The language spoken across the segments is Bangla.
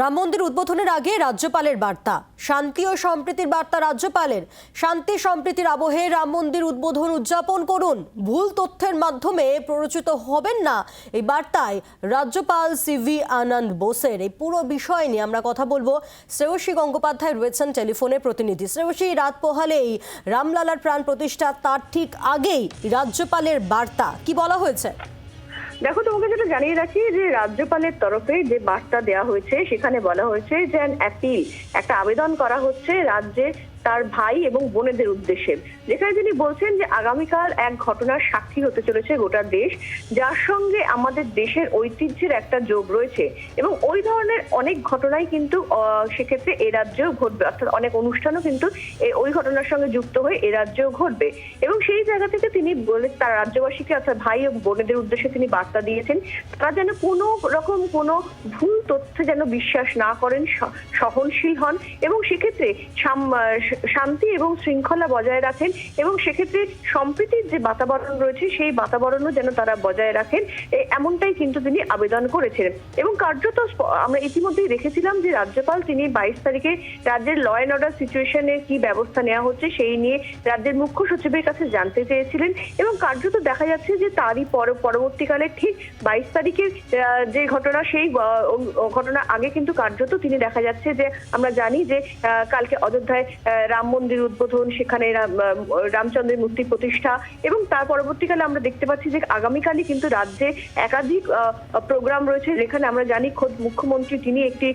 রাম মন্দির উদ্বোধনের আগে রাজ্যপালের বার্তা। শান্তি ও সম্প্রীতির বার্তা রাজ্যপালের। শান্তি, সম্প্রীতির আবহে রাম মন্দির উদ্বোধন উদযাপন করুন। ভুল তথ্যের মাধ্যমে প্ররোচিত হবেন না। এই বার্তায় রাজ্যপাল সিভি আনন্দ বোসের এই পুরো বিষয় নিয়ে আমরা কথা বলব। শ্রেয়সী গঙ্গোপাধ্যায় রয়েছেন টেলিফোনে প্রতিনিধি। শ্রেয়সী রাত পোহালেই রামলালার প্রাণ প্রতিষ্ঠা, তার ঠিক আগেই রাজ্যপালের বার্তা। কি বলা হয়েছে? দেখো, তোমাকে যেটা জানিয়ে রাখি যে রাজ্যপালের তরফে যে বার্তা দেওয়া হয়েছে, সেখানে বলা হয়েছে যে অ্যাপিল একটা আবেদন করা হচ্ছে রাজ্যে তার ভাই এবং বোনেদের উদ্দেশ্যে। যেখানে তিনি বলছেন যে আগামীকাল এক ঘটনার সাক্ষী হতে চলেছে গোটা দেশ, যার সঙ্গে আমাদের দেশের ঐতিহ্যের একটা যোগ রয়েছে এবং ওই ধরনের অনেক ঘটনাই কিন্তু সেক্ষেত্রে এ রাজ্যেও ঘটবে। অর্থাৎ অনেক অনুষ্ঠানও কিন্তু ওই ঘটনার সঙ্গে যুক্ত হয়ে এ রাজ্যেও ঘটবে। এবং সেই জায়গা থেকে তিনি বলে, তার রাজ্যবাসীকে, অর্থাৎ ভাই ও বোনেদের উদ্দেশ্যে তিনি বার্তা দিয়েছেন, তারা যেন কোনো রকম কোনো ভুল তথ্যে যেন বিশ্বাস না করেন সহনশীল হন এবং সেক্ষেত্রে শান্তি এবং শৃঙ্খলা বজায় রাখেন এবং সেক্ষেত্রে সম্প্রীতির যে বাতাবরণ রয়েছে, সেই বাতাবরণও যেন তারা বজায় রাখেন এমনটাই কিন্তু তিনি আবেদন করেছেন। এবং কার্যত আমরা ইতিমধ্যেই দেখেছিলাম যে রাজ্যপাল তিনি বাইশ তারিখে রাজ্যের ল অ্যান্ড অর্ডার সিচুয়েশনে কি ব্যবস্থা নেওয়া হচ্ছে সেই নিয়ে রাজ্যের মুখ্য সচিবের কাছে জানতে চেয়েছিলেন এবং কার্যত দেখা যাচ্ছে যে তারই পর- পরবর্তীকালে ঠিক বাইশ তারিখের যে ঘটনা সেই ঘটনা আগে কিন্তু কার্যত তিনি দেখা যাচ্ছে যে আমরা জানি যে কালকে অযোধ্যায় রাম মন্দির উদ্বোধন, সেখানে রাম- রামচন্দ্রের মূর্তি প্রতিষ্ঠা এবং তার পরবর্তীকালে আমরা দেখতে পাচ্ছি যে আগামীকালই কিন্তু রাজ্যে একাধিক প্রোগ্রাম রয়েছে যেখানে আমরা জানি খোদ মুখ্যমন্ত্রী তিনি একটি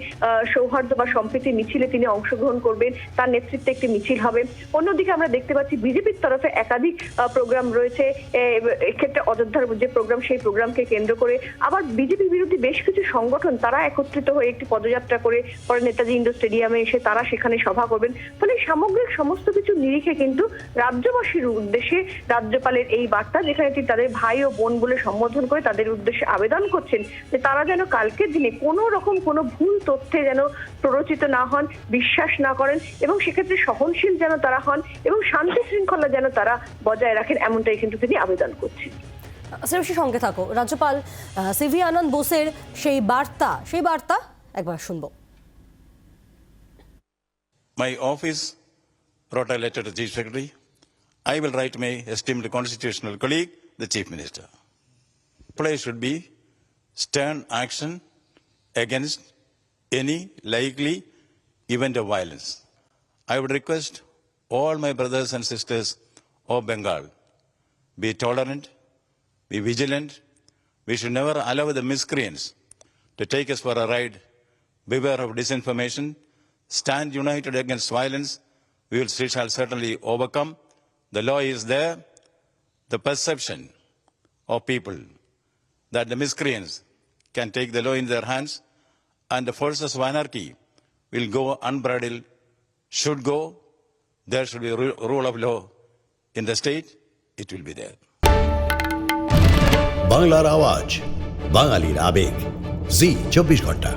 সৌহার্দ্য বা সম্প্রীতি মিছিলে তিনি অংশগ্রহণ করবেন, তার নেতৃত্বে একটি মিছিল হবে। অন্যদিকে আমরা দেখতে পাচ্ছি বিজেপির তরফে একাধিক প্রোগ্রাম রয়েছে। এক্ষেত্রে অযোধ্যার যে প্রোগ্রাম সেই প্রোগ্রামকে কেন্দ্র করে আবার বিজেপি বিরোধী বেশ কিছু সংগঠন তারা একত্রিত হয়ে একটি পদযাত্রা করে, পরে নেতাজি ইন্ডোর স্টেডিয়ামে এসে তারা সেখানে সভা করবেন। ফলে সামগ্রিক সমস্ত কিছু নিরিখে কিন্তু রাজ্যবাসীর উদ্দেশ্যে রাজ্যপালের এই বার্তা যেখানে তিনি তাদের ভাই ও বোন বলে সম্বোধন করে তাদের উদ্দেশ্যে আবেদন করছেন যে তারা যেন কালকের দিনে কোনো রকম কোনো ভুল তথ্যে যেন প্ররোচিত না হন বিশ্বাস না করেন এবং সেক্ষেত্রে সহনশীল যেন তারা হন এবং শান্তি শৃঙ্খলা যেন তারা বজায় রাখেন এমনটাই কিন্তু তিনি আবেদন করছেন। শ্রেয়সী সঙ্গে থাকো। রাজ্যপাল আহ, সিভি আনন্দ বোসের সেই বার্তা সেই বার্তা একবার শুনব। My office wrote a letter to the Chief Secretary. I will write my esteemed constitutional colleague, the Chief Minister. Play should be stern action against any likely event of violence. I would request all my brothers and sisters of Bengal be tolerant, be vigilant. We should never allow the miscreants to take us for a ride. Beware of disinformation. Stand united against violence We will we shall certainly overcome. The law is there. The perception of people that the miscreants can take the law in their hands and the forces of anarchy will go unbridled, should go. There should be ru- rule of law in the state. It will be there. বাংলার আওয়াজ বাঙালির আবেগ জি চব্বিশ ঘন্টা